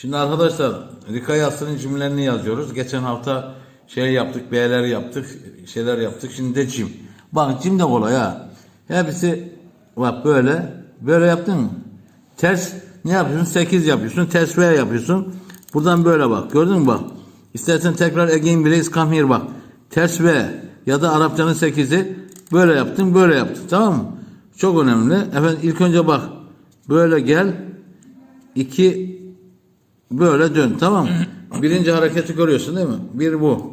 Şimdi arkadaşlar Rika Yassı'nın cümlelerini yazıyoruz. Geçen hafta şey yaptık, B'ler yaptık, şeyler yaptık. Şimdi de cim. Bak cim de kolay ha. Hepsi bak böyle. Böyle yaptın mı? Ters ne yapıyorsun? 8 yapıyorsun. Ters V yapıyorsun. Buradan böyle bak. Gördün mü bak? İstersen tekrar again please come here bak. Ters V ya da Arapçanın 8'i böyle yaptın, böyle yaptın. Tamam mı? Çok önemli. Efendim ilk önce bak. Böyle gel. İki böyle dön. Tamam mı? Birinci hareketi görüyorsun değil mi? Bir bu.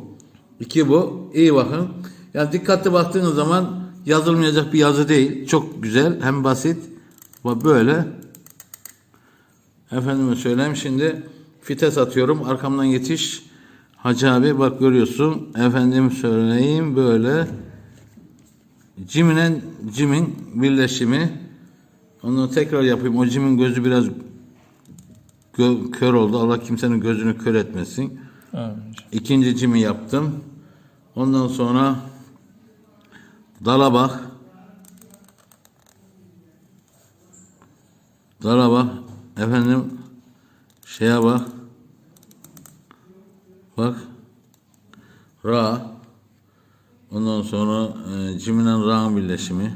iki bu. İyi bakın. Yani dikkatli baktığınız zaman yazılmayacak bir yazı değil. Çok güzel. Hem basit. Ve böyle. Efendime söyleyeyim şimdi fites atıyorum. Arkamdan yetiş. Hacı abi bak görüyorsun. Efendim söyleyeyim böyle. Cim'in Cim'in birleşimi. Onu tekrar yapayım. O Cim'in gözü biraz gö- kör oldu. Allah kimsenin gözünü kör etmesin. Amin. İkinci Cim'i yaptım. Ondan sonra dala bak. Dala bak. Efendim şeye bak. Bak. Ra. Ondan sonra e, cimle ra'nın birleşimi.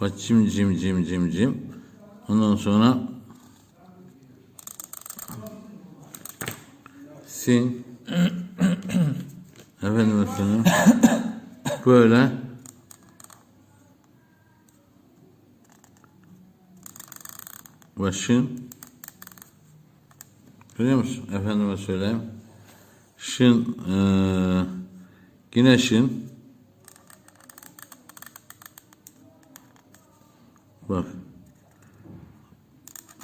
Bak cim cim cim cim cim. Ondan sonra sin. Efendim efendim. Böyle. Başın. Görüyor musun? Efendime söyleyeyim. Şın. eee yine. Bak.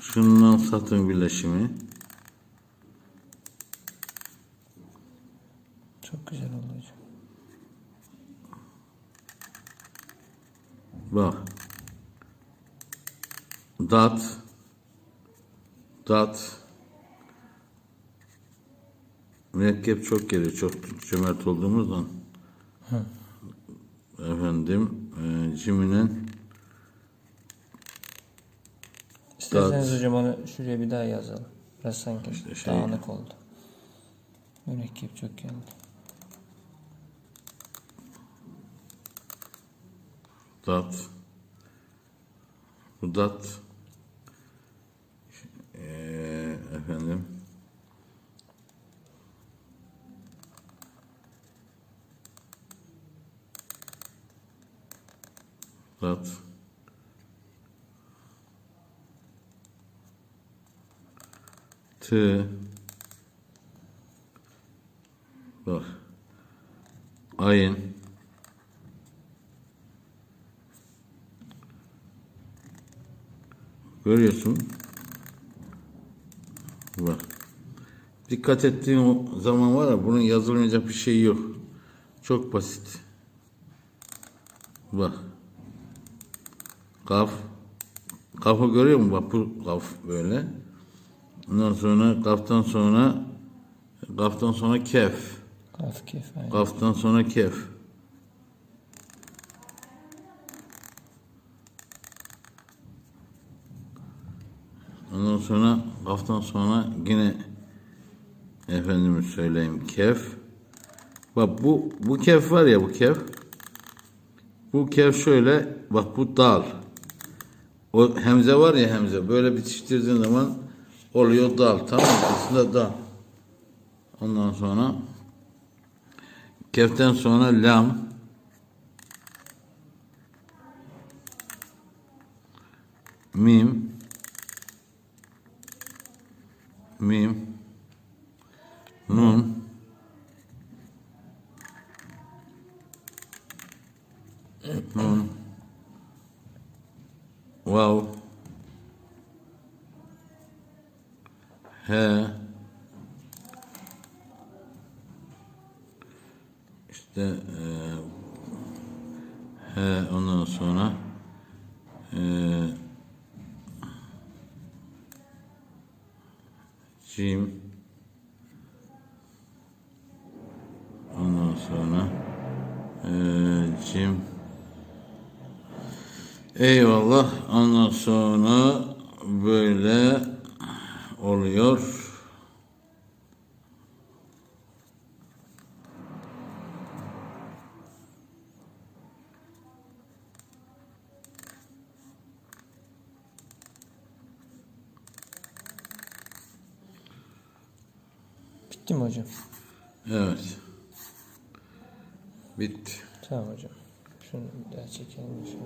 Şundan satın birleşimi. Çok güzel oldu hocam. Bak. Dat. Dat. Mürekkep çok geliyor. Çok cömert olduğumuzdan. Efendim. E, ciminin İsterseniz hocam onu şuraya bir daha yazalım. Biraz sanki şey- dağınık oldu. Mürekkep çok geldi. Dat. Bu dat. E, efendim. Dat. T. Bak. Ayın. Görüyorsun. Bak. Dikkat ettiğin o zaman var ya bunun yazılmayacak bir şey yok. Çok basit. Bak. Kaf. Kafı görüyor musun? Bak bu kaf böyle. Ondan sonra kaftan sonra kaftan sonra kef. Kaf kef. aynen. Kaftan sonra kef. Ondan sonra kaftan sonra yine efendime söyleyeyim kef. Bak bu bu kef var ya bu kef. Bu kef şöyle bak bu dal. O hemze var ya hemze böyle bitiştirdiğin zaman oluyor dal tamam? Aslında dal. Ondan sonra Keften sonra lam. Mim. Mim. Nun. Nun. Vav. He. İşte eee he ondan sonra eee cim ondan sonra eee cim eyvallah. Ondan sonra böyle oluyor. Bitti mi hocam? Evet. Bitti. Tamam hocam. Şunu bir daha çekelim. Şöyle.